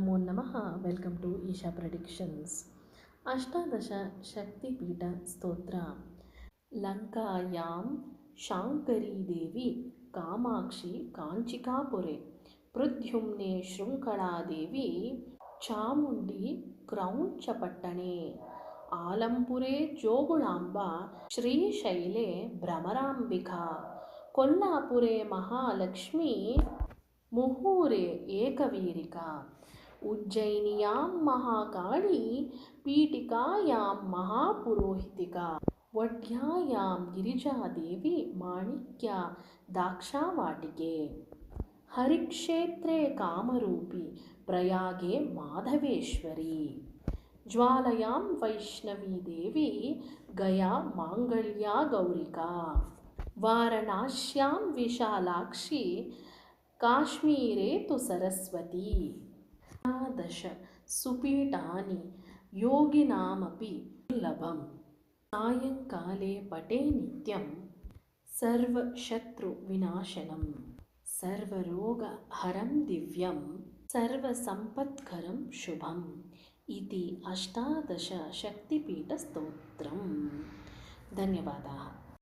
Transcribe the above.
నమో నమ. Welcome to Isha productions. అష్టాదశ శక్తిపీఠ స్తోత్ర. లంకాయాం శాంకరీదేవి కామాక్షి కాంచికాపురే. పృథ్యుమ్నే శృంఖళాదేవి చాముండి క్రౌంచపట్టణే. ఆలంపురే జోగుళాంబ శ్రీశైలే భ్రమరాంబిక. కొల్లాపురే మహాలక్ష్మి ముహూరే ఏకవీరిక. ಉಜ್ಜಯಿನಿಯಾಂ ಮಹಾಕಾಳಿ ಪೀಠಿಕಾಯಾಂ ಮಹಾಪುರೋಹಿತಿಕ. ವಡ್ಯಾಂ ಗಿರಿಜಾದೇವಿ ಮಾಣಿಕ್ಯ ದಾಕ್ಷಾವಾಟಿಕೆ. ಹರಿಕ್ಷೇತ್ರೇ ಕಾಮರೂಪಿ ಪ್ರಯಾಗೆ ಮಾಧವೇಶ್ವರಿ. ಜ್ವಾಲಯಾಂ ವೈಷ್ಣವೀ ದೇವಿ ಗಯಾ ಮಾಂಗಲ್ಯ ಗೌರಿಕಾ. ವಾರಣಾಶ್ಯಾಂ ವಿಶಾಲಾಕ್ಷಿ ಕಾಶ್ಮೀರೇ ತು ಸರಸ್ವತಿ. अष्टादश सुपीठानि योगिनामपि दुर्लभं सायङ्काले पटे नित्यं सर्वशत्रुविनाशनं सर्वरोगहरं दिव्यं सर्वसम्पत्करं शुभम् इति अष्टादशशक्तिपीठस्तोत्रं धन्यवादाः।